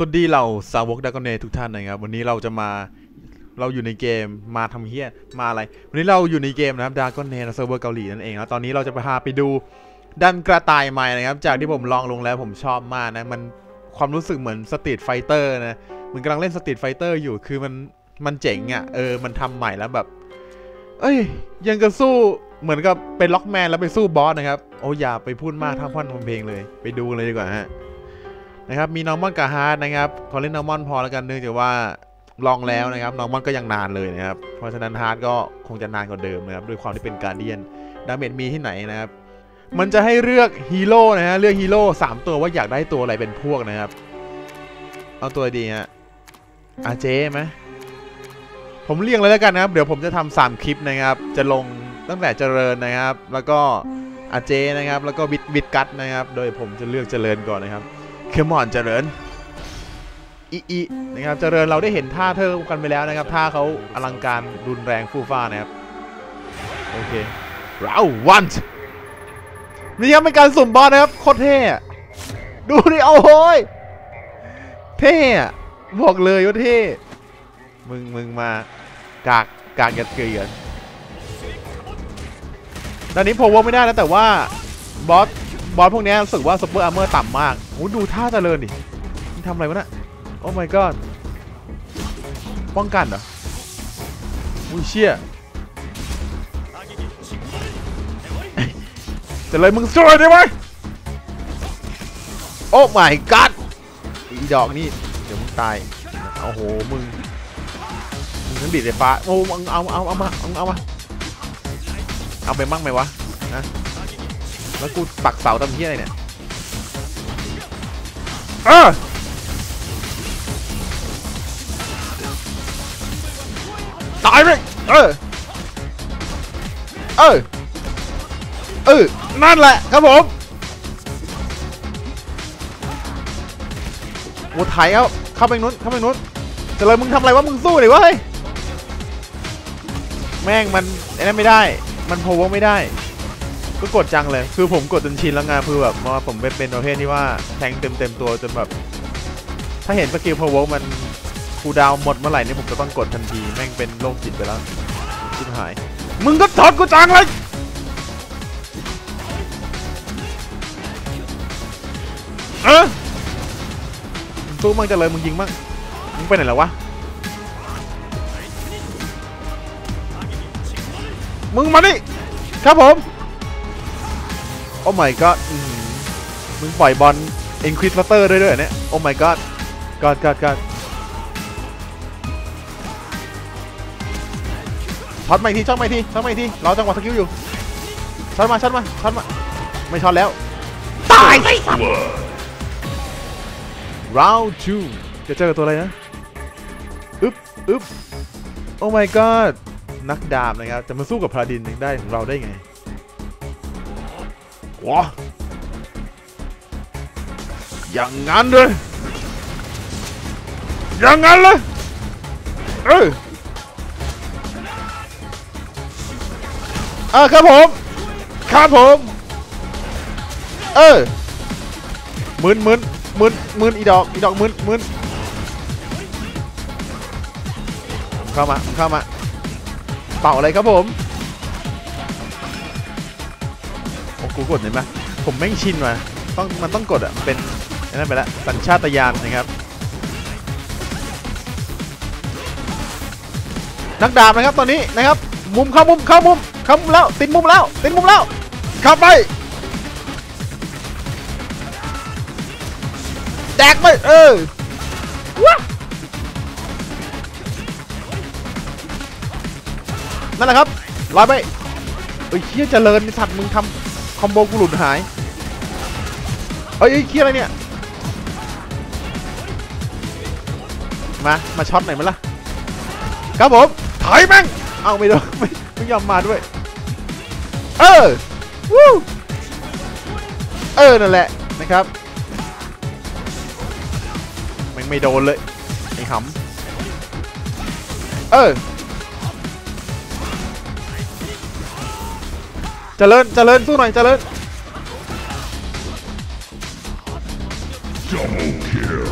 สวัสดีเราสาวกดากอนเนทุกท่านนะครับ วันนี้เราจะมาเราอยู่ในเกมมาทำเฮี้ยมาอะไร วันนี้เราอยู่ในเกมนะครับดากอนเนเซิร์ฟเวอร์เกาหลีนั่นเองแล้วตอนนี้เราจะไปพาไปดูดันกระต่ายใหม่นะครับ จากที่ผมลองลงแล้วผมชอบมากนะ มันความรู้สึกเหมือนสตรีทไฟเตอร์นะเหมันกำลังเล่นสตรีทไฟเตอร์อยู่คือมันมันเจ๋งอะ่ะเออมันทำใหม่แล้วแบบ เอ้ย ยังกับสู้เหมือนกับเป็นล็อกแมนแล้วไปสู้บอสนะครับโอ้อย่าไปพูดมากทั้งพ่อนทำเพลงเลย ไปดูเลยดีกว่าฮะ นะครับมีนอร์มอนกับฮาร์ดนะครับพอเล่นนอร์มอนพอแล้วกันเนื่องจากว่าลองแล้วนะครับนอร์มอนก็ยังนานเลยนะครับเพราะฉะนั้นฮาร์ดก็คงจะนานกว่าเดิมนะครับด้วยความที่เป็นการเดียนดาเมจมีที่ไหนนะครับมันจะให้เลือกฮีโร่นะฮะเลือกฮีโร่สามตัวว่าอยากได้ตัวอะไรเป็นพวกนะครับ เอาตัวดีฮะอาเจไหมผมเรียงเลยแล้วกันนะครับ เดี๋ยวผมจะทำสามคลิปนะครับ จะลงตั้งแต่เจริญนะครับ แล้วก็อาเจนะครับ แล้วก็วิดวิดกัตนะครับ โดยผมจะเลือกเจริญก่อนนะครับ มอนเจริญอีอีนะครับเจริญเราได้เห็นท่าเธอกันไปแล้วนะครับท่าเขาอลังการรุนแรงฟู่ฟ้านะครับโอเคเราวันนี่ครับเป็นการสุ่มบอสนะครับโคตรเท่ดูดิโอ้โหยเท่บอกเลยว่าเท่มึงมึงมากากกากยัดเกลือนตอนนี้ผมว่าไม่ได้แล้วแต่ว่าบอส บอสพวกนี้รู้สึกว่าซุปเปอร์อาร์เมอร์ต่ำมากโอ้ดูท่าเจริญดิมันทำอะไรวะน่ะโอ้ my god ป้องกันเหรออุ้ยเชี่ยเจริญมึงช่วยได้ไหมโอ้ my god อีดอกนี่ เดี๋ยวมึงตายโอ้โหมึงมึงทั้งดีดไฟฟ้าโอ้เอาเอาเอามาเอาเอามาเอาไปมั่งไหมวะนะ แล้วกูปักเสาทำเฮี้ยอะไรเนี่ยเออตายไปเออ เออ เออ นั่นแหละครับผมโอ้ถ่ายเอาเข้าไปนู้น เข้าไปนู้นเจะเลยมึงทำอะไรวะ มึงสู้ดิวะเฮ้ย แม่งมันไอ้นั่นไม่ได้ มันโพวไม่ได้ ก็กดจังเลย คือผมกดจนชินแล้วไงคือแบบว่าผมเป็นเป็นประเภทที่ว่าแทงเต็มเต็มตัวจนแบบ ถ้าเห็นสกิลพาวเวอร์มันคูดาวหมดเมื่อไหร่นี่ผมจะต้องกดทันทีแม่งเป็นโรคจิตไปแล้วชิบหาย มึงก็ถอดกูจังเลยเออสู้มั่งจะเลยมึงยิงมั่งมึงไปไหนแล้ววะมึงมานี่ครับผม อ้ my god มึงปล่อยบอลเอ็นควิสเตอร์ด้วยด้วยเหรอเนี่ย โอ้ my god god god god ช็อตมาอีกทีช็อตมาอีกทีช็อตมาอีกทีรอจังหวะสกิลอยู่ช็อตมาช็อตมาช็อตมา ไม่ช็อตแล้ว ตายสิ round two จะเจอตัวอะไรนะ อึ๊บอึ๊บโอ้ my god นักดาบนะครับ จะมาสู้กับพลาดินได้ของเราได้ไง ว้าอย่างงั้นเลยอย่างงั้นเลยเอออ่าครับผม ครับผม เออมึนมึนมึนมึนอีดอก อีดอกมึนมึนเข้ามา เข้ามา เป่าอะไรครับผม โอ้กูกดเห็นไหมผมแม่งชินมาต้องมันต้องกดอะมันเป็นนั่นไปล้วสัญชาตญาณนะครับ นักดาบนะครับตอนนี้นะครับ มุมเข้ามุมเข้ามุมเข้ามุมแล้วติดมุมแล้วติดมุมแล้วเข้าไปแดกไปเออว้านั่นแหละครับลอยไปเฮ้ยเคี้ยเจริญสัตว์มึงทำ คอมโบกูหลุดหายเฮ้ยเคี้ยอะไรเนี่ย มา มาช็อตหน่อยมั้ยล่ะ ครับผมถอยแม่ง เอาไม่โดนไม่ไม่ยอมมาด้วย เออ วู้เออ นั่นแหละนะครับแม่งไม่โดนเลย ไอ้หำเออ จริญเจริญสู้หน่อยเจริญ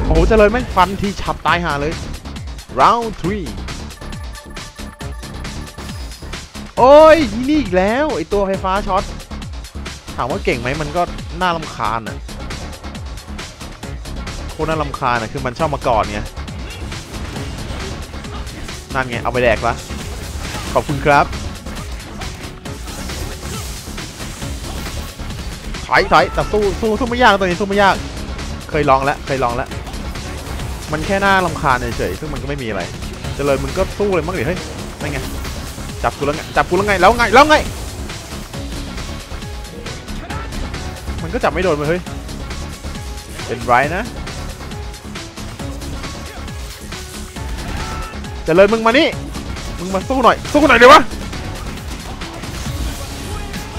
โอ้โหเจริญแม่งฟันทีฉับตายหาเลย round three โอ้ยนี่อีกแล้วไอตัวไฟฟ้าช็อตถามว่าเก่งไหมมันก็น่าลำคาญอะโคตรน่าลำคาญอะคือมันชอบมาก่อนไงนั่นไงเอาไปแดกละขอบคุณครับ ถอยถอยแต่สู้สู้สู้ไม่ยากตัวนี้สู้ไม่ยาก เคยลองแล้วเคยลองแล้ว มันแค่หน่าลำคาญเฉยๆซึ่งมันก็ไม่มีอะไรเจริญมึงก็สู้เลยมั้งดิเฮ้ยนั่นไงจับกูแล้วไงจับกูแล้วไงแล้วไงแล้วไง มันก็จับไม่โดนเลยเฮ้ยเป็นไรนะเจริญมึงมานี่มึงมาสู้หน่อยสู้หน่อยเดิวะ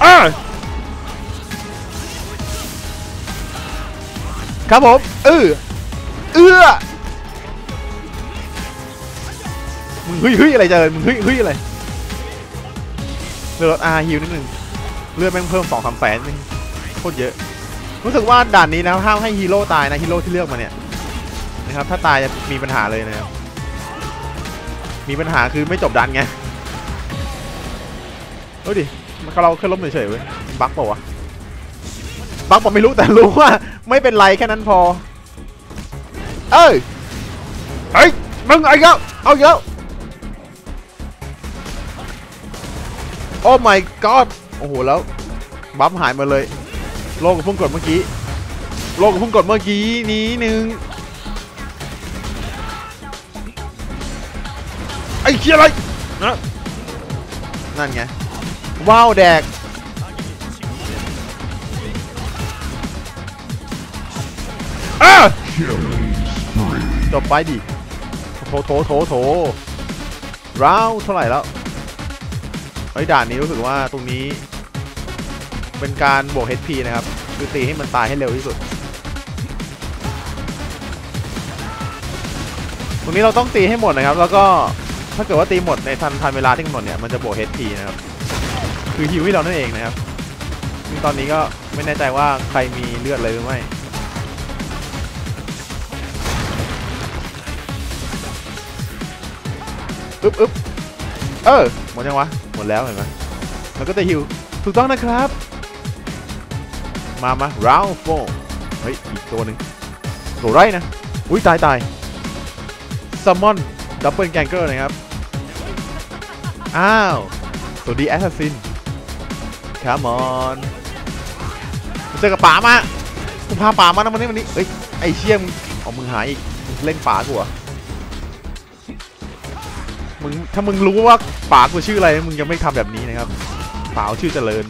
อ่า ครับผมเออเอื้อมึงเฮ้ยเฮ้ยอะไรเจริญมึงเฮ้ยเฮ้ยอะไรเลือดอาฮิวนิดนึงเลือดแม่งเพิ่มสองสามแสนนึงโคตรเยอะ รู้สึกว่าด่านนี้นะห้ามให้ฮีโร่ตายนะฮีโร่ที่เลือกมาเนี่ยนะครับถ้าตายจะมีปัญหาเลยนะครับมีปัญหาคือไม่จบดันไงดูดิมันเราแค่ล้มเฉยๆเว้ยบั๊กเปล่าวะ บั๊กผมไม่รู้แต่รู้ว่าไม่เป็นไรแค่นั้นพอ เอ้ยเฮ้ยมึงไอ้เก้าเอาเยอะโอ้ my god โอ้โหแล้วบัฟหายมาเลย โลกพุ่งกดเมื่อกี้ โลกพุ่งกดเมื่อกี้นี้หนึ่งไอ้เคียอะไรนะนั่นไงว้าวแดก อะจบไปดิโถโถโถโถราวเท่าไหร่แล้วเฮ้ด่านนี้รู้สึกว่าตรงนี้ เป็นการบวก HP นะครับ คือตีให้มันตายให้เร็วที่สุด ตรงนี้เราต้องตีให้หมดนะครับ แล้วก็ถ้าเกิดว่าตีหมดในทันทันเวลาที่กำหนดเนี่ยมันจะบวก HP นะครับ คือฮิวให้เรานั่นเองนะครับซึ่งตอนนี้ก็ไม่แน่ใจว่าใครมีเลือดเลยหรือไม่ อึ๊บอึ๊บเออหมดยังวะ หมดแล้วเห็นไหมแล้วก็จะฮิวถูกต้องนะครับ มามา round four เฮ้ย อีกตัวหนึ่งตัวไรนะ อุ้ยตายตาย summon double ganger นะครับ อ้าวตัวดี assassin come on เจอกับป๋ามากูพาป๋ามานะวันนี้วันนี้เอ้ย ไอเชี่ยมงเอามึงหายอีก เล่นป๋ากูเหรอ มึงถ้ามึงรู้ว่าป๋ากูชื่ออะไรมึงยังไม่ทำแบบนี้นะครับป๋าชื่อเจริญ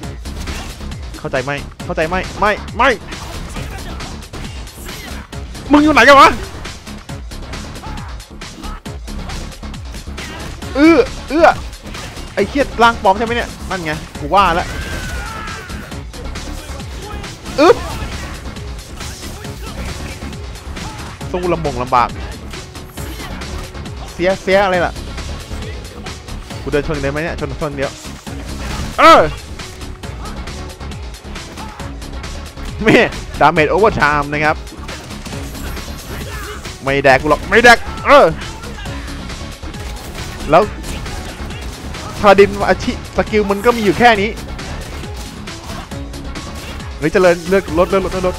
เข้าใจไหมเข้าใจไหมไม่ไม่มึงอยู่ไหนกันวะเอื้อเอื้อไอ้เครียดร่างปลอมใช่ไหมเนี่ยนั่นไงกูว่าแล้วอึ๊บสู้ลำบงลำบากเสียเสียอะไรล่ะ กูเดินชนได้ไหมเนี่ยชนชนเดียวเออเม่ดาเมจโอเวอร์ไทม์นะครับ ไม่แดกกูหรอก ไม่แดก เออ แล้วพาดินอาชีสกิลมันก็มีอยู่แค่นี้เฮ้ยเจริญเลือกลดเลือกลดเลือกลด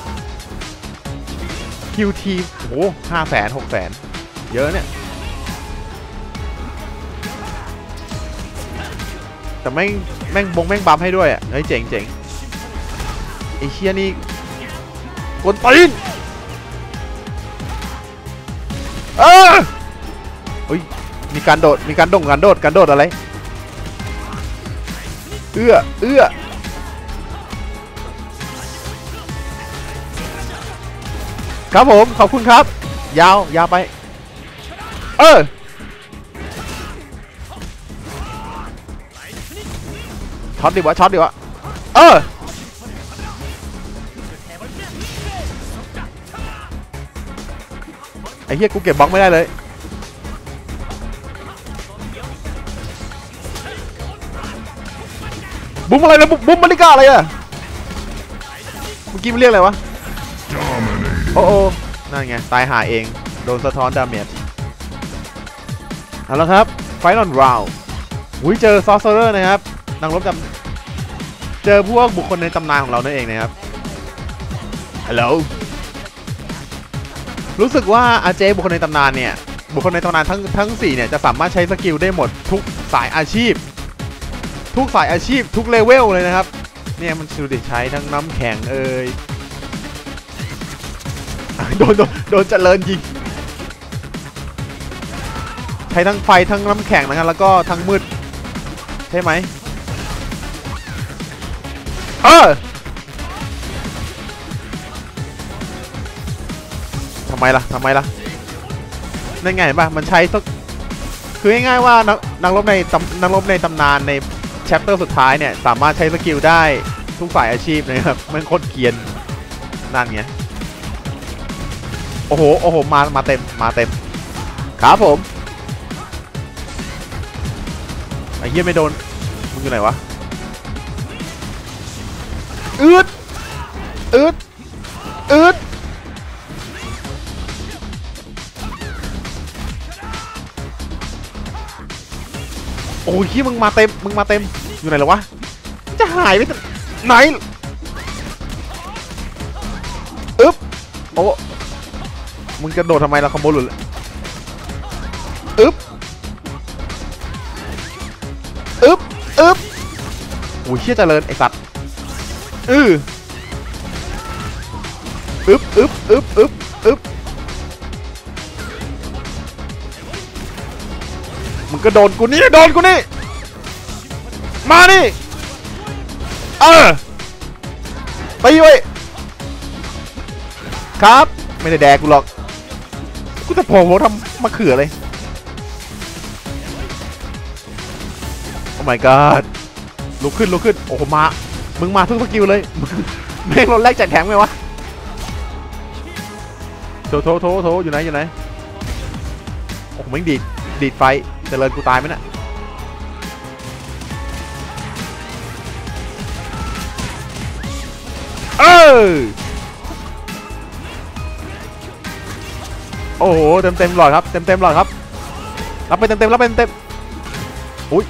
คิวทีโอ้โหห้าแสนหกแสนเยอะเนี่ย แต่แม่งแม่งบงแม่งบัมให้ด้วยอะเฮ้ยเจ๋งเจ๋งไอเชียนี่กวนตีนเออเฮ้ยมีการโดดมีการดงการโดดการโดดอะไร เอื้อเอื้อครับผม ขอบคุณครับ ยาวยาวไป เออ ช็อตดีวะช็อตดีวะเออไอ้เหี้ยกูเก็บบล็อกไม่ได้เลยบุ้มอะไรนะบุ้มบุ้มมาริก้าอะไรอะเมื่อกี้มันเรียกอะไรวะโอ้โอ้นั่นไง ตายหาเอง โดนสะท้อนดาเมจเอาละครับไฟนอลราวอุ้ยเจอซอสเซอร์นะครับ นักรบจำเจอพวกบุคคลในตำนานของเรานั่นเองนะครับฮัลโหลรู้สึกว่าอาเจบุคคลในตำนานเนี่ย บุคคลในตำนานทั้งทั้งสี่เนี่ยจะสามารถใช้สกิลได้หมดทุกสายอาชีพ ทุกสายอาชีพทุกเลเวลเลยนะครับ เนี่ยมันสุดิใช้ทั้งน้ำแข็งเอ่ยโดนโดนโดนเจริญยิงใช้ทั้งไฟทั้งน้ำแข็งนะครับแล้วก็ทั้งมืด ใช่ไหม ออทำไมล่ะทำไมล่ะนั่นไงป่ะมันใช้สักคือง่ายๆว่านักรบในตนักรบในตำนานในแชปเตอร์สุดท้ายเนี่ย สามารถใช้สกิลได้ทุกฝ่ายอาชีพนะครับมันโคตรเกียนนั่นไงโอ้โหโอ้โหมามาเต็มมาเต็มครับผมไอ้เหี้ยไม่โดนมึงอยู่ไหนวะ อืดอืดอืดโอ้ยเหี้มึงมาเต็ม มึงมาเต็ม อยู่ไหนหรอวะ จะหายไปไหนอึ๊บโอ้มึงกระโดดทำไมล่ะคอมโบหลุดอึ๊บอึ๊บอึ๊บโอ้ยเชี่ยเจริญไอสัตว์ อืออึ๊บอึ๊บอึ๊บอึ๊บอึ๊บมึงก็โดนกูนี่โดนกูนี่มานี่เออตีไว้ครับ ไม่ได้แดกกูหรอก กูจะโผล่ทำมะเขือเลยโอ้ my god ลุกขึ้นลุกขึ้น โอ้โหมา มึงมาทุกสกิลเลยมึงแม่งรถแรกแจกแถมไงวะโถโถโถโถอยู่ไหนอยู่ไหนโอ้โหแม่งดีดดีดไฟเจริญกูตายไหมเนี่ยเออโอ้โหเต็มเต็มหลอดครับเต็มเต็มหลอดครับรับไปเต็มเต็มรับไปเต็มเต็มอุ้ย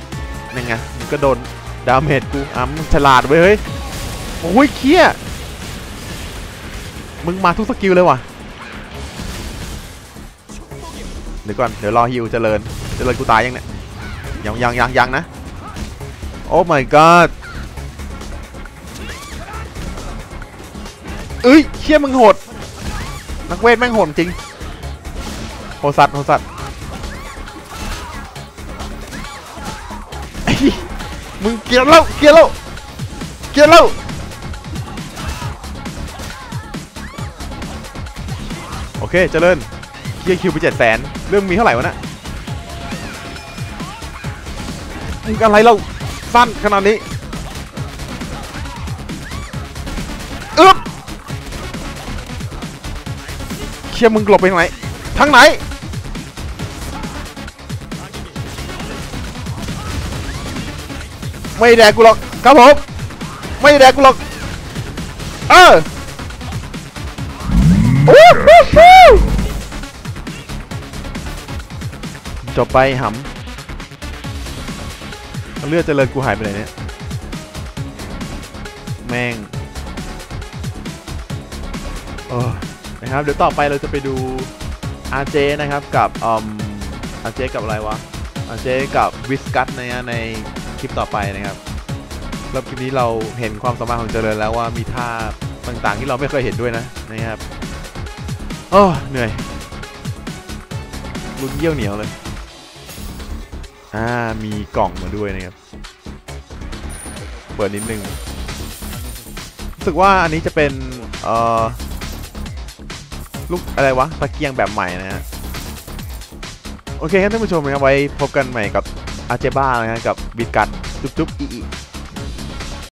นี่ไงมันก็โดน ดาเมจกูอะมึงฉลาดเว้ยเฮ้ยโอ้ยเคี้ยมึงมาทุกสกิลเลยว่ะเดี๋ยวก่อนเดี๋ยวรอฮิวเจริญเจริญกูตายยังเนี่ยยังยังยังยังนะโอ้ my god เอ้ยเชี่ยมึงโหดนักเวทแม่งโหดจริงโหดสัตว์โหดสัตว์ เกียร์แล้วเกียร์แล้วเกียร์แล้วโอเคเจริญเกียร์คิวไปเจ็ดแสนเรื่องมีเท่าไหร่วะน่ะมึงอะไรเราสั้นขนาดนี้อึ๊บเชี่ยมึงหลบไปทางไหนทางไหน ไม่แดกกูหรอกครับผมไม่แดกกูหรอกเออโอ้โหฮู้จบไปหำเลือดเจริญกูหายไปไหนเนี่ย แม่งโอ้นะครับ เดี๋ยวต่อไปเราจะไปดู RJ นะครับกับอืม RJ กับอะไรวะ RJ กับวิสกัสนใน คลิปต่อไปนะครับแล้วคลิปนี้เราเห็นความสามารถของเจริญแล้วว่ามีท่าต่างๆที่เราไม่เคยเห็นด้วยนะนะครับโอ้เหนื่อยลุ้นเยี่ยวเหนียวเลยอ่ามีกล่องมาด้วยนะครับ เปิดนิดนึงรู้สึกว่าอันนี้จะเป็นเอ่อลูกอะไรวะตะเกียงแบบใหม่นะฮะโอเคครับท่านผู้ชมนะครับไว้พบกันใหม่กับ อาเจบ้านะฮะกับบิดกัดจุ๊บจุ๊บอีอี